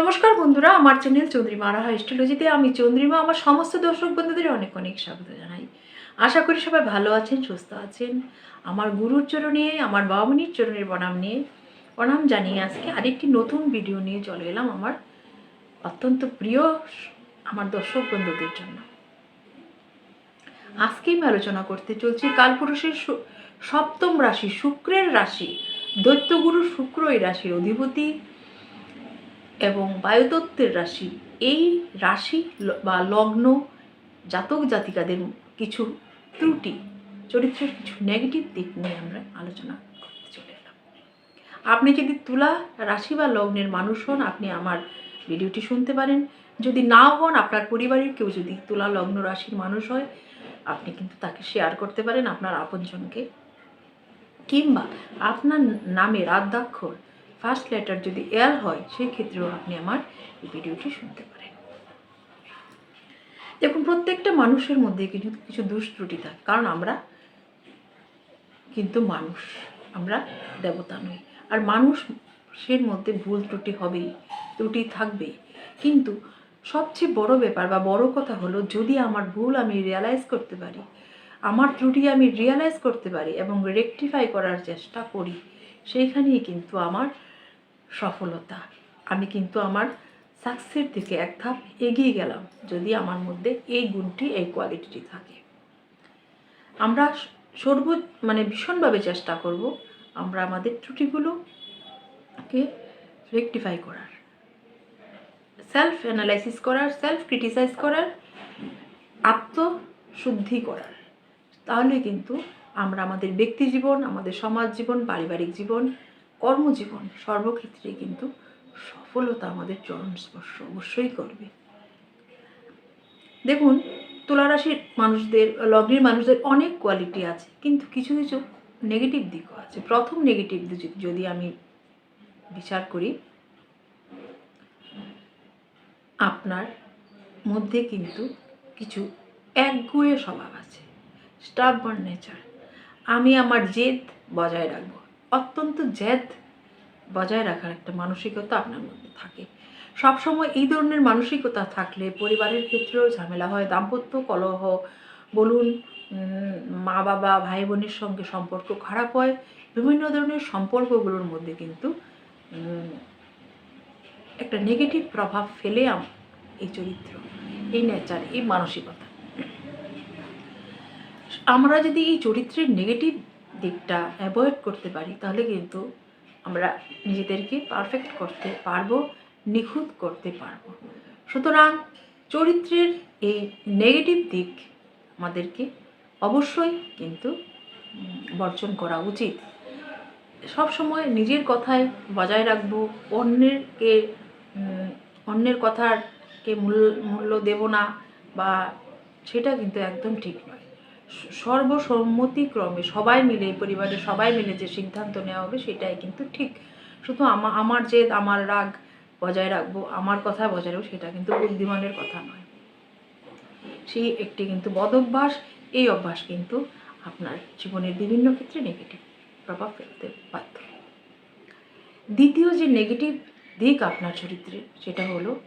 নমস্কার বন্ধুরা, আমার চ্যানেল চন্দ্রিমা আরাহা হিস্টোলজিতে আমি চন্দ্রিমা, আমার সমস্ত দর্শক বন্ধুদের অনেক অনেক স্বাগত জানাই। আশা করি সবাই ভালো আছেন, সুস্থ আছেন। আমার গুরুর চরণে, আমার বাবামণির চরণের প্রণাম নিয়ে প্রণাম জানিয়ে আজকে আরেকটি নতুন ভিডিও নিয়ে চলে এলাম আমার অত্যন্ত প্রিয় আমার দর্শক বন্ধুদের জন্য। আজকে আমি আলোচনা করতে চলছি কালপুরুষের সপ্তম রাশি, শুক্রের রাশি। দৈত্যগুরু শুক্র এই রাশির অধিপতি। এবং বায়ুতত্ত্বের রাশি, এই রাশি বা লগ্ন জাতক জাতিকাদের কিছু ত্রুটি, চরিত্রের কিছু নেগেটিভ দিক নিয়ে আমরা আলোচনা করতে চলে এলাম। আপনি যদি তুলা রাশি বা লগ্নের মানুষ হন, আপনি আমার ভিডিওটি শুনতে পারেন। যদি নাও হন, আপনার পরিবারের কেউ যদি তুলা লগ্ন রাশির মানুষ হয়, আপনি কিন্তু তাকে শেয়ার করতে পারেন আপনার আপনজনকে। কিংবা আপনার নামের আদ্যাক্ষর ফার্স্ট লেটার যদি এল হয় সেই ক্ষেত্রেও আপনি আমার এই ভিডিওটি শুনতে পারেন। দেখুন, প্রত্যেকটা মানুষের মধ্যে কিছু কিছু দোষ ত্রুটি থাকে, কারণ আমরা কিন্তু মানুষ, আমরা দেবতা নই। আর মানুষের মধ্যে ভুল ত্রুটি হবেই, ত্রুটি থাকবেই। কিন্তু সবচেয়ে বড় ব্যাপার বা বড় কথা হলো, যদি আমার ভুল আমি রিয়ালাইজ করতে পারি, আমার ত্রুটি আমি রিয়ালাইজ করতে পারি এবং রেকটিফাই করার চেষ্টা করি, সেইখানেই কিন্তু আমার সফলতা। আমি কিন্তু আমার সাকসেসের দিকে এক ধাপ এগিয়ে গেলাম, যদি আমার মধ্যে এই গুণটি, এই কোয়ালিটিটি থাকে। আমরা সর্ব মানে ভীষণভাবে চেষ্টা করব আমরা আমাদের ত্রুটিগুলোকে রেকটিফাই করার। সেলফ অ্যানালাইসিস করার সেলফ ক্রিটিসাইজ করার, আত্মশুদ্ধি করার। তাহলে কিন্তু আমরা আমাদের ব্যক্তি জীবন, আমাদের সমাজ জীবন, পারিবারিক জীবন কর্মজীবন সর্বক্ষেত্রে কিন্তু সফলতা আমাদের চরণ স্পর্শ অবশ্যই করবে। দেখুন, তুলারাশির মানুষদের, লগ্নের মানুষদের অনেক কোয়ালিটি আছে, কিন্তু কিছু কিছু নেগেটিভ দিকও আছে। প্রথম নেগেটিভ দিক যদি আমি বিচার করি, আপনার মধ্যে কিন্তু কিছু একগুয়ে স্বভাব আছে। স্টাববার্ন নেচার আমি আমার জেদ বজায় রাখব। অত্যন্ত জেদ বজায় রাখার একটা মানসিকতা আপনার মধ্যে থাকে। সবসময় এই ধরনের মানসিকতা থাকলে পরিবারের ক্ষেত্রেও ঝামেলা হয়, দাম্পত্য কলহ বলুন মা বাবা ভাই বোনের সঙ্গে সম্পর্ক খারাপ হয়, বিভিন্ন ধরনের সম্পর্কগুলোর মধ্যে কিন্তু একটা নেগেটিভ প্রভাব ফেলে এই চরিত্র, এই নেচার এই মানসিকতা। আমরা যদি এই চরিত্রের নেগেটিভ দিকটা অ্যাভয়েড করতে পারি, তাহলে কিন্তু আমরা নিজেদেরকে পারফেক্ট করতে পারব, নিখুঁত করতে পারব। সুতরাং চরিত্রের এই নেগেটিভ দিক আমাদেরকে অবশ্যই কিন্তু বর্জন করা উচিত। সব সময় নিজের কথায় বজায় রাখব, অন্যেরকে অন্যের কথারকে মূল্য মূল্য দেব না বা সেটা কিন্তু একদম ঠিক নয়। সর্বসম্মতিক্রমে সবাই মিলে পরিবারের সবাই মিলে যে সিদ্ধান্ত নেওয়া হবে সেটাই কিন্তু ঠিক। শুধু আমা, আমার যে আমার রাগ বজায় রাখব, আমার কথা বজায় রাখব, সেটা কিন্তু বুদ্ধিমানের কথা নয়। সেই একটি কিন্তু বদ অভ্যাস, এই অভ্যাস কিন্তু আপনার জীবনের বিভিন্ন ক্ষেত্রে নেগেটিভ প্রভাব ফেলতে বাধ্য। দ্বিতীয় যে নেগেটিভ দিক আপনার চরিত্রে, সেটা হলো,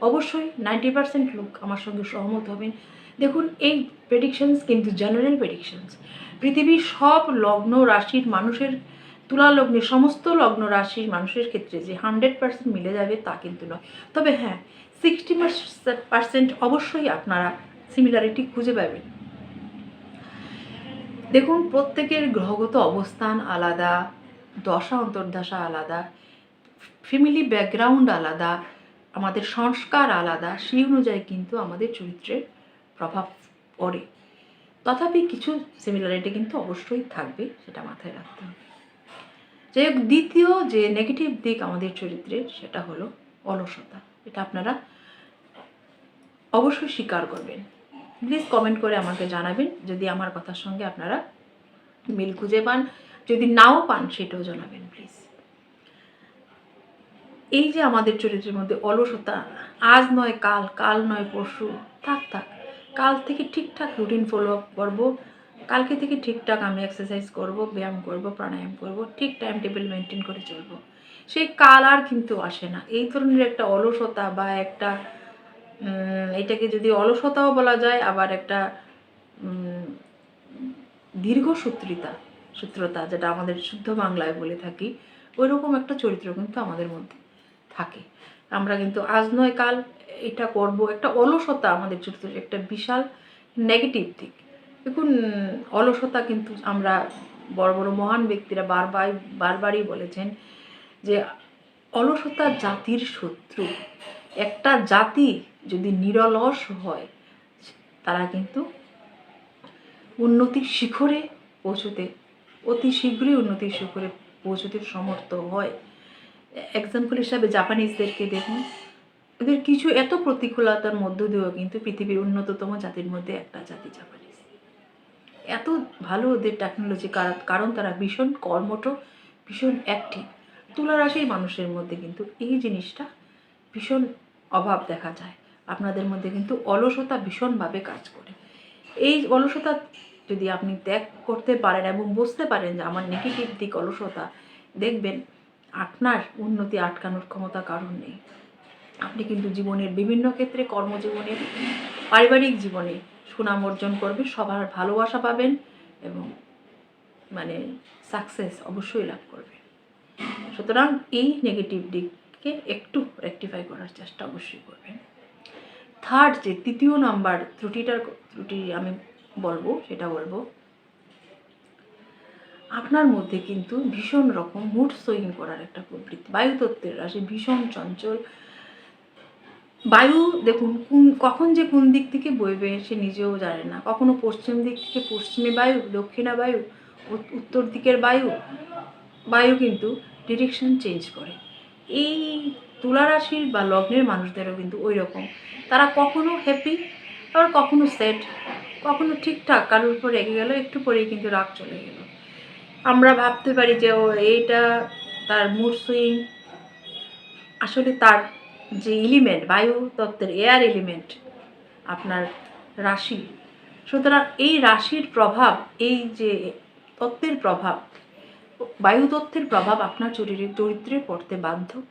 অবশ্যই নাইনটি পার্সেন্ট লোক আমার সঙ্গে সহমত হবেন। দেখুন, এই প্রেডিকশনস কিন্তু জেনারেল প্রেডিকশনস পৃথিবীর সব লগ্ন রাশির মানুষের তুলা লগ্নে সমস্ত লগ্ন রাশির মানুষের ক্ষেত্রে যে হান্ড্রেড পার্সেন্ট মিলে যাবে তা কিন্তু নয়। তবে হ্যাঁ সিক্সটি পার্সেন্ট অবশ্যই আপনারা সিমিলারিটি খুঁজে পাবেন। দেখুন, প্রত্যেকের গ্রহগত অবস্থান আলাদা, দশা, অন্তর্দশা আলাদা ফ্যামিলি ব্যাকগ্রাউন্ড আলাদা, আমাদের সংস্কার আলাদা, সেই অনুযায়ী কিন্তু আমাদের চরিত্রের প্রভাব পড়ে। তথাপি কিছু সিমিলারিটি কিন্তু অবশ্যই থাকবে, সেটা মাথায় রাখতে হবে। যাই হোক, দ্বিতীয় যে নেগেটিভ দিক আমাদের চরিত্রের, সেটা হলো অলসতা। এটা আপনারা অবশ্যই স্বীকার করবেন। প্লিজ কমেন্ট করে আমাকে জানাবেন, যদি আমার কথার সঙ্গে আপনারা মিল খুঁজে পান। যদি নাও পান, সেটাও জানাবেন প্লিজ এই যে আমাদের চরিত্রের মধ্যে অলসতা, আজ নয়, কাল কাল নয়, পরশু, থাক থাক। কাল থেকে ঠিকঠাক রুটিন ফলো করব। কালকে থেকে ঠিকঠাক আমি এক্সারসাইজ করব, ব্যায়াম করব, প্রাণায়াম করব, ঠিক টাইম টেবিল মেনটেন করে চলবো। সেই কাল আর কিন্তু আসে না। এই ধরনের একটা অলসতা বা একটা এটাকে যদি অলসতাও বলা যায়, আবার একটা দীর্ঘসূত্রিতা সূত্রতা যেটা আমাদের শুদ্ধ বাংলায় বলে থাকি ওই রকম একটা চরিত্র কিন্তু আমাদের মধ্যে থাকে। আমরা কিন্তু আজ নয় কাল এটা করব, একটা অলসতা আমাদের চরিত্র একটা বিশাল নেগেটিভ দিক। দেখুন, অলসতা কিন্তু আমরা বড় বড়, মহান ব্যক্তিরা বারবার, বারবারই বলেছেন যে অলসতা জাতির শত্রু। একটা জাতি যদি নিরলস হয়, তারা কিন্তু উন্নতির শিখরে পৌঁছতে, অতি শীঘ্রই উন্নতির শিখরে পৌঁছতে সমর্থ হয়। এক্সাম্পল হিসাবে জাপানিজদেরকে দেখুন। এদের কিছু এত প্রতিকূলতার মধ্য দিয়েও কিন্তু পৃথিবীর উন্নততম জাতির মধ্যে একটা জাতি জাপানিজ এত ভালো ওদের টেকনোলজি কারণ তারা ভীষণ কর্মঠ, ভীষণ অ্যাক্টিভ তুলা রাশির মানুষের মধ্যে কিন্তু এই জিনিসটা ভীষণ অভাব দেখা যায়। আপনাদের মধ্যে কিন্তু অলসতা ভীষণভাবে কাজ করে। এই অলসতা যদি আপনি ত্যাগ করতে পারেন এবং বুঝতে পারেন যে আমার নেগেটিভ দিক অলসতা, দেখবেন আপনার উন্নতি আটকানোর ক্ষমতা কারণ নেই। আপনি কিন্তু জীবনের বিভিন্ন ক্ষেত্রে কর্মজীবনে, পারিবারিক জীবনে সুনাম অর্জন করবে সবার ভালোবাসা পাবেন এবং মানে সাকসেস অবশ্যই লাভ করবে সুতরাং এই নেগেটিভ দিককে একটু রেকটিফাই করার চেষ্টা অবশ্যই করবেন। থার্ড যে, তৃতীয় নাম্বার ত্রুটিটার ত্রুটি আমি বলব, সেটা বলব। আপনার মধ্যে কিন্তু ভীষণ রকম মুড সুইং করার একটা প্রবৃত্তি, বায়ুতত্ত্বের রাশি ভীষণ চঞ্চল বায়ু দেখুন, কোন, কখন যে কোন দিক থেকে বইবে সে নিজেও জানে না। কখনো পশ্চিম দিক থেকে পশ্চিমে বায়ু, দক্ষিণা বায়ু, উত- উত্তর দিকের বায়ু বায়ু কিন্তু ডিরেকশন চেঞ্জ করে। এই তুলা রাশির বা লগ্নের মানুষদেরও কিন্তু ওই রকম তারা কখনো হ্যাপি আবার কখনো সেট কখনো ঠিকঠাক, কারোর উপর রেগে গেল একটু পরেই কিন্তু রাগ চলে গেল। আমরা ভাবতে পারি যে, ও, এইটা তার মুড সুইং আসলে তার যে এলিমেন্ট বায়ু তত্ত্বের এয়ার এলিমেন্ট আপনার রাশি। সুতরাং এই রাশির প্রভাব, এই যে তত্ত্বের প্রভাব, বায়ু তত্ত্বের প্রভাব আপনার চরিত্রে চরিত্রে পড়তে বাধ্য।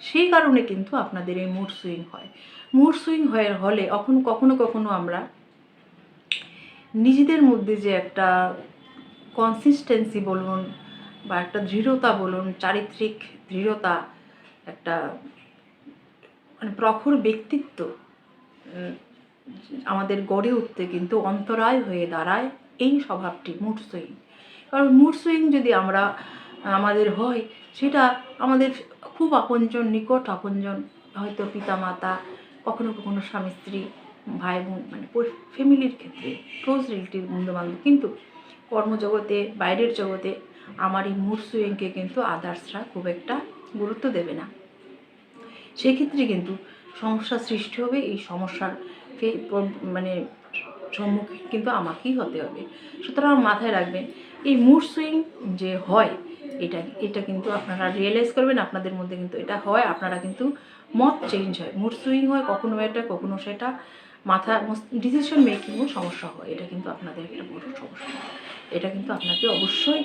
সেই কারণে কিন্তু আপনাদের এই মুড সুইং হয়। মুড সুইং হয়ে হলে এখন কখনো কখনো আমরা নিজেদের মধ্যে যে একটা কনসিস্টেন্সি বলুন বা একটা দৃঢ়তা বলুন, চারিত্রিক দৃঢ়তা, একটা মানে প্রখর ব্যক্তিত্ব আমাদের গড়ে উঠতে কিন্তু অন্তরায় হয়ে দাঁড়ায় এই স্বভাবটি মুড সুইং কারণ মুড সুইং যদি আমরা, আমাদের হয়, সেটা আমাদের খুব আপনজন, নিকট আপনজন, হয়তো পিতামাতা, কখনো কখনো স্বামী, স্ত্রী, ভাই, বোন মানে ফ্যামিলির ক্ষেত্রে ক্লোজ রিলেটিভ বন্ধুবান্ধব। কিন্তু কর্মজগতে, বাইরের জগতে, আমার এই মুড সুইংকে কিন্তু আদার্সরা খুব একটা গুরুত্ব দেবে না। সেক্ষেত্রে কিন্তু সমস্যা সৃষ্টি হবে, এই সমস্যারকে মানে সম্মুখীন কিন্তু আমাকেই হতে হবে। সুতরাং মাথায় রাখবেন, এই মুড সুইং যে হয়, এটা এটা কিন্তু আপনারা রিয়েলাইজ করবেন, আপনাদের মধ্যে কিন্তু এটা হয়, আপনারা কিন্তু মত চেঞ্জ হয়। মুড সুইং হয়, কখনো এটা, কখনো সেটা, মাথা ডিসিশন মেকিংও সমস্যা হয়, এটা কিন্তু আপনাদের একটা বড় সমস্যা। এটা কিন্তু আপনাকে অবশ্যই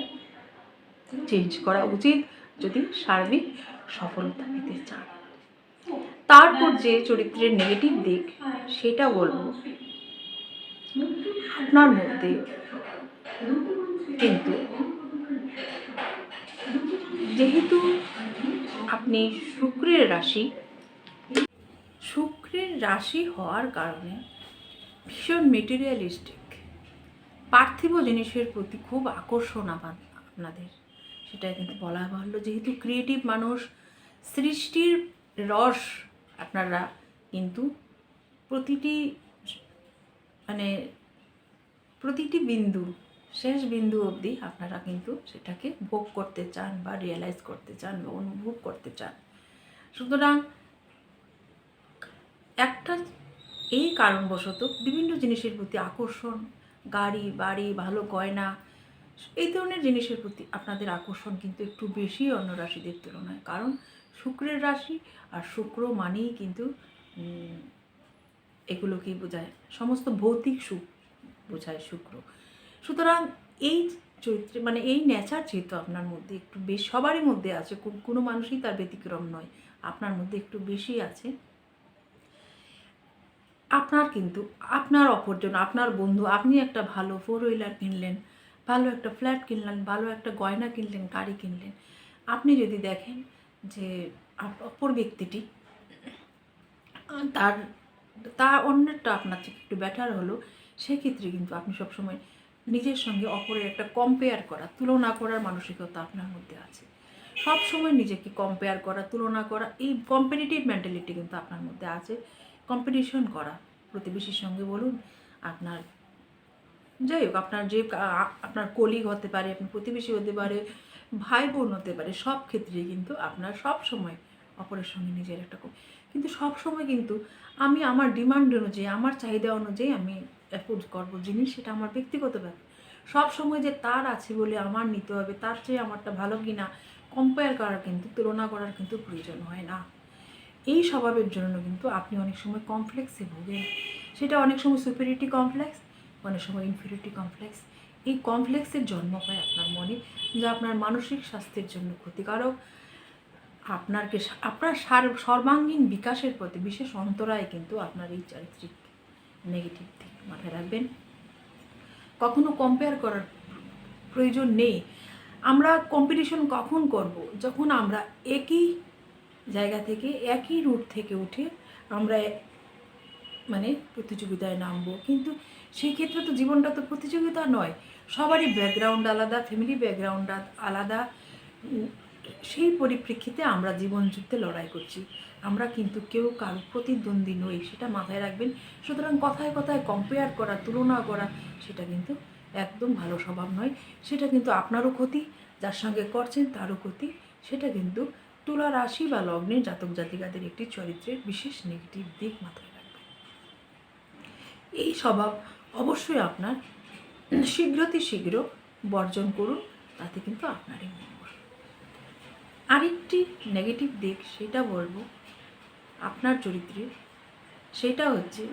চেঞ্জ করা উচিত, যদি সার্বিক সফলতা পেতে চান। তারপর যে চরিত্রের নেগেটিভ দিক, সেটা বলব। আপনার মধ্যে কিন্তু যেহেতু আপনি শুক্রের রাশি শুক্রের রাশি হওয়ার কারণে ভীষণ মেটেরিয়ালিস্টিক পার্থিব জিনিসের প্রতি খুব আকর্ষণ আপান- আপনাদের। সেটা কিন্তু বলা বাহুল্য যেহেতু ক্রিয়েটিভ মানুষ, সৃষ্টির রস আপনারা কিন্তু প্রতিটি মানে প্রতিটি বিন্দু, শেষ বিন্দু অবধি আপনারা কিন্তু সেটাকে ভোগ করতে চান বা রিয়েলাইজ করতে চান বা অনুভব করতে চান। সুতরাং একটা এই কারণবশত বিভিন্ন জিনিসের প্রতি আকর্ষণ, গাড়ি, বাড়ি, ভালো গয়না, এই ধরনের জিনিসের প্রতি আপনাদের আকর্ষণ কিন্তু একটু বেশি অন্য রাশিদের তুলনায়। কারণ শুক্রের রাশি আর শুক্র মানেই কিন্তু এগুলোকেই বোঝায়, সমস্ত ভৌতিক সুখ বোঝায় শুক্র। সুতরাং এই চরিত্রে মানে এই নেচার যেহেতু আপনার মধ্যে একটু বেশ, সবারই মধ্যে আছে কোনো মানুষই তার ব্যতিক্রম নয়, আপনার মধ্যে একটু বেশি আছে। আপনার কিন্তু, আপনার অপরজন, আপনার বন্ধু, আপনি একটা ভালো ফোর হুইলার কিনলেন, ভালো একটা ফ্ল্যাট কিনলেন, ভালো একটা গয়না কিনলেন, গাড়ি কিনলেন, আপনি যদি দেখেন যে অপর ব্যক্তিটি, তার তার অন্যটা আপনার থেকে একটু বেটার হলো, সেক্ষেত্রে কিন্তু আপনি সবসময় নিজের সঙ্গে অপরের একটা কম্পেয়ার করা, তুলনা করার মানসিকতা আপনার মধ্যে আছে। সব সময় নিজেকে কম্পেয়ার করা, তুলনা করা, এই কম্পিটিটিভ মেন্টালিটি কিন্তু আপনার মধ্যে আছে। কম্পিটিশন করা, প্রতিবেশীর সঙ্গে বলুন, আপনার, যাই হোক, আপনার যে আপনার কলিগ হতে পারে, আপনার প্রতিবেশী হতে পারে ভাই বোন হতে পারে, সব ক্ষেত্রেই কিন্তু আপনার সব সময় অপরের সঙ্গে নিজের একটা কিন্তু সব সময় কিন্তু আমি আমার ডিমান্ড অনুযায়ী, আমার চাহিদা অনুযায়ী আমি অ্যাফোর্ড করব জিনিস, সেটা আমার ব্যক্তিগত ব্যাপার। সব সময় যে তার আছে বলে আমার নিতে হবে, তার চেয়ে আমারটা ভালো কিনা কম্পেয়ার করার কিন্তু, তুলনা করার কিন্তু প্রয়োজন হয় না। এই স্বভাবের জন্য কিন্তু আপনি অনেক সময় কমপ্লেক্সে ভোগেন। সেটা অনেক সময় সুপিরিটি কমপ্লেক্স অনেক সময় ইনফিরিটি কমপ্লেক্স এই কমপ্লেক্সের জন্ম পায় আপনার মনে, যা আপনার মানসিক স্বাস্থ্যের জন্য ক্ষতিকারক। আপনারকে আপনার সার, সর্বাঙ্গীন বিকাশের প্রতি বিশেষ অন্তরায় কিন্তু আপনার এই চারিত্রিক নেগেটিভ দিক মাথায় রাখবেন। কখনো কম্পেয়ার করার প্রয়োজন নেই। আমরা কম্পিটিশন কখন করব? যখন আমরা একই জায়গা থেকে, একই রুট থেকে উঠে আমরা মানে প্রতিযোগিতায় নামবো। কিন্তু সেই ক্ষেত্রে তো জীবনটা তো প্রতিযোগিতা নয়। সবারই ব্যাকগ্রাউন্ড আলাদা ফ্যামিলি ব্যাকগ্রাউন্ড আলাদা। সেই পরিপ্রেক্ষিতে আমরা জীবন যুদ্ধে লড়াই করছি। আমরা কিন্তু কেউ কারও প্রতিদ্বন্দ্বী নই, সেটা মাথায় রাখবেন। সুতরাং কথায় কথায় কম্পেয়ার করা, তুলনা করা, সেটা কিন্তু একদম ভালো স্বভাব নয়। সেটা কিন্তু আপনারও ক্ষতি, যার সঙ্গে করছেন তারও ক্ষতি। সেটা কিন্তু তুলা রাশি বা লগ্নের জাতক জাতিকাদের একটি চরিত্রের বিশেষ নেগেটিভ দিক মাথায় রাখবেন। এই স্বভাব অবশ্যই আপনার শীঘ্রতি শীঘ্র বর্জন করুন, তাতে কিন্তু আপনারই মঙ্গল। আরেকটি নেগেটিভ দিক, সেটা বলব, আপনার চরিত্রে, সেটা হচ্ছে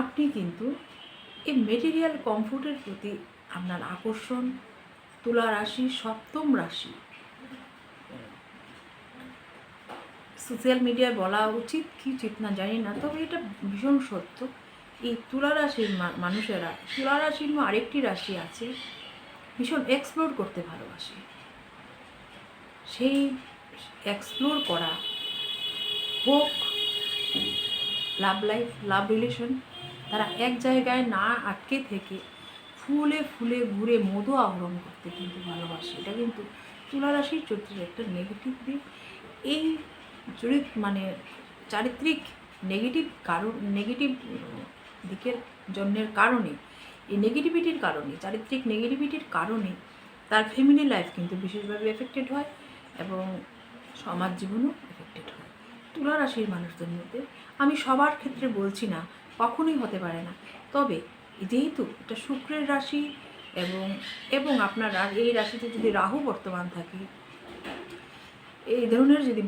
আপনি কিন্তু এই মেটেরিয়াল কমফোর্টের প্রতি আপনার আকর্ষণ তুলা রাশি সপ্তম রাশি। সোশ্যাল মিডিয়ায় বলা উচিত, কি উচিত না জানি না, তবে এটা ভীষণ সত্য। এই তুলা রাশির মানুষেরা, তুলা রাশির আরেকটি রাশি আছে, ভীষণ এক্সপ্লোর করতে ভালোবাসে। সেই এক্সপ্লোর করা হোক লাভ লাইফ লাভ রিলেশন তারা এক জায়গায় না আটকে থেকে ফুলে ফুলে ঘুরে মধু আহরণ করতে কিন্তু ভালোবাসে। এটা কিন্তু তুলারাশির চরিত্রের একটা নেগেটিভ দিক। এই চরিত্র মানে চারিত্রিক নেগেটিভ কারণ নেগেটিভ দিকের জন্যের কারণে, এই নেগেটিভিটির কারণে, চারিত্রিক নেগেটিভিটির কারণে তার ফ্যামিলি লাইফ কিন্তু বিশেষভাবে এফেক্টেড হয় এবং সমাজ জীবনও এফেক্টেড হয়। তুলা রাশির মানুষদের মধ্যে আমি সবার ক্ষেত্রে বলছি না, কখনোই হতে পারে না। তবে যেহেতু এটা শুক্রের রাশি এবং এবং আপনার এই রাশিতে যদি রাহু বর্তমান থাকে, এই ধরনের যদি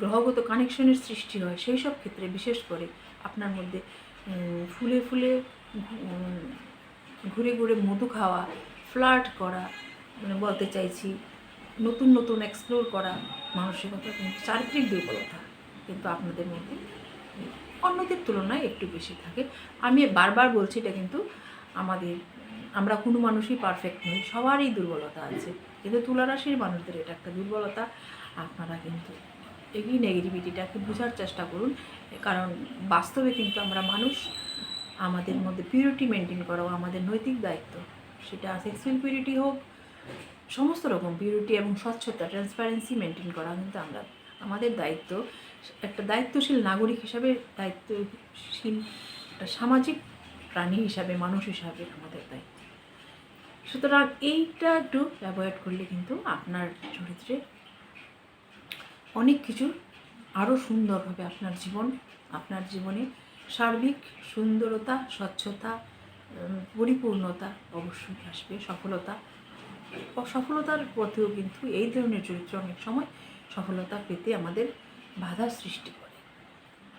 গ্রহগত কানেকশনের সৃষ্টি হয়, সেই সব ক্ষেত্রে বিশেষ করে আপনার মধ্যে ফুলে ফুলে ঘুরে ঘুরে মধু খাওয়া ফ্লার্ট করা মানে বলতে চাইছি, নতুন নতুন এক্সপ্লোর করা মানসিকতা কিন্তু চারিত্রিক দুর্বলতা কিন্তু আপনাদের মধ্যে অন্যদের তুলনায় একটু বেশি থাকে। আমি বারবার বলছি এটা কিন্তু আমাদের, আমরা কোনো মানুষই পারফেক্ট নই, সবারই দুর্বলতা আছে। কিন্তু তুলারাশির মানুষদের এটা একটা দুর্বলতা, আপনারা কিন্তু এই নেগেটিভিটিটাকে বোঝার চেষ্টা করুন, কারণ বাস্তবে কিন্তু আমরা মানুষ, আমাদের মধ্যে পিউরিটি মেনটেন করাও আমাদের নৈতিক দায়িত্ব। সেটা সেক্সুয়াল পিউরিটি হোক, সমস্ত রকম পিউরিটি এবং স্বচ্ছতা ট্রান্সপারেন্সি মেনটেন করা কিন্তু আমরা, আমাদের দায়িত্ব। একটা দায়িত্বশীল নাগরিক হিসাবে দায়িত্বশীল একটা সামাজিক প্রাণী হিসাবে, মানুষ হিসাবে আমাদের দায়িত্ব। সুতরাং এইটা একটু অ্যাভয়েড করলে কিন্তু আপনার চরিত্রে অনেক কিছু আরও সুন্দরভাবে আপনার জীবন, আপনার জীবনে সার্বিক সুন্দরতা, স্বচ্ছতা পরিপূর্ণতা অবশ্যই আসবে, সফলতা। সফলতার পথেও কিন্তু এই ধরনের চরিত্র অনেক সময় সফলতা পেতে আমাদের বাধা সৃষ্টি করে।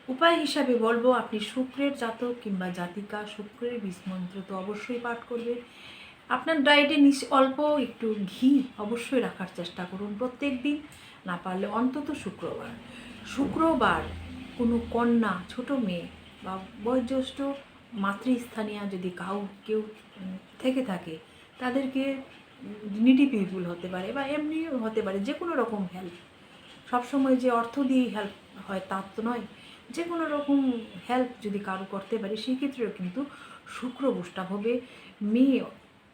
উপায় হিসাবে বলব, আপনি শুক্রের জাতক কিংবা জাতিকা, শুক্রের বীজমন্ত্র তো অবশ্যই পাঠ করবেন। আপনার ডায়েটে নিশ অল্প একটু ঘি অবশ্যই রাখার চেষ্টা করুন প্রত্যেক দিন না পারলে অন্তত শুক্রবার। শুক্রবার কোনো কন্যা, ছোট মেয়ে বা বয়োজ্যেষ্ঠ মাতৃস্থানীয় যদি কাউ, কেউ থেকে থাকে, তাদেরকে নিডি পিপুল হতে পারে বা এমনি হতে পারে যে কোনো রকম হেল্প সবসময় যে অর্থ দিয়েই হেল্প হয় তা তো নয়। যে কোনো রকম হেল্প যদি কারও করতে পারে সেক্ষেত্রেও কিন্তু শুক্র বুস্টাপ হবে। মেয়ে,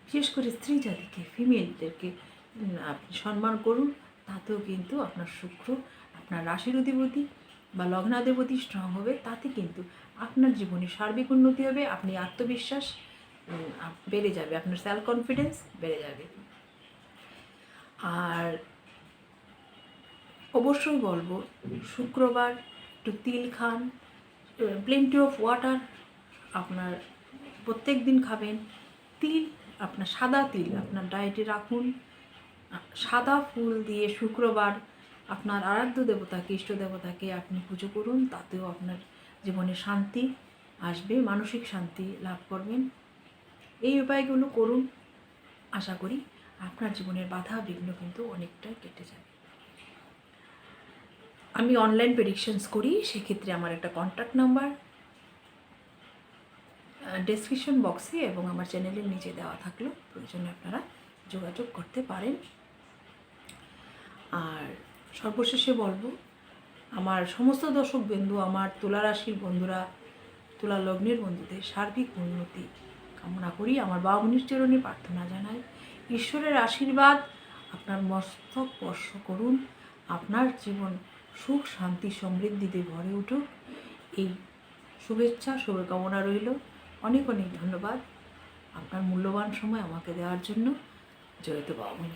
বিশেষ করে স্ত্রী জাতিকে ফিমেলদেরকে আপনি সম্মান করুন। তাতেও কিন্তু আপনার শুক্র, আপনার রাশির অধিপতি বা লগ্নাধিপতি স্ট্রং হবে, তাতে কিন্তু আপনার জীবনে সার্বিক উন্নতি হবে, আপনি আত্মবিশ্বাস বেড়ে যাবে, আপনার সেলফ কনফিডেন্স বেড়ে যাবে। আর অবশ্যই বলব, শুক্রবার একটু তিল খান প্লেন্টি অফ ওয়াটার আপনার প্রত্যেক দিন খাবেন। তিল, আপনার সাদা তিল আপনার ডায়েটে রাখুন। সাদা ফুল দিয়ে শুক্রবার আপনার আরাধ্য দেবতাকে ইষ্ট দেবতাকে আপনি পুজো করুন, তাতেও আপনার জীবনে শান্তি আসবে, মানসিক শান্তি লাভ করবেন। এই উপায়গুলো করুন, আশা করি আপনার জীবনের বাধা বিঘ্ন কিন্তু অনেকটাই কেটে যাবে। আমি অনলাইন প্রেডিকশনস করি, সেক্ষেত্রে আমার একটা কন্ট্যাক্ট নাম্বার ডেসক্রিপশন বক্সে এবং আমার চ্যানেলের নিচে দেওয়া থাকল। প্রয়োজনে আপনারা যোগাযোগ করতে পারেন। আর সর্বশেষে বলব, আমার সমস্ত দর্শক বন্ধু, আমার তুলা রাশির বন্ধুরা, তুলা লগ্নের বন্ধুদের সার্বিক উন্নতি কামনা করি। আমার বাবুনির চরণে প্রার্থনা জানাই। ঈশ্বরের আশীর্বাদ আপনার মস্তক স্পর্শ করুন। আপনার জীবন সুখ, শান্তি, সমৃদ্ধিতে ভরে উঠুক। এই শুভেচ্ছা, শুভকামনা রইল। অনেক অনেক ধন্যবাদ। আপনার মূল্যবান সময় আমাকে দেওয়ার জন্য। জয়িত বাবুনি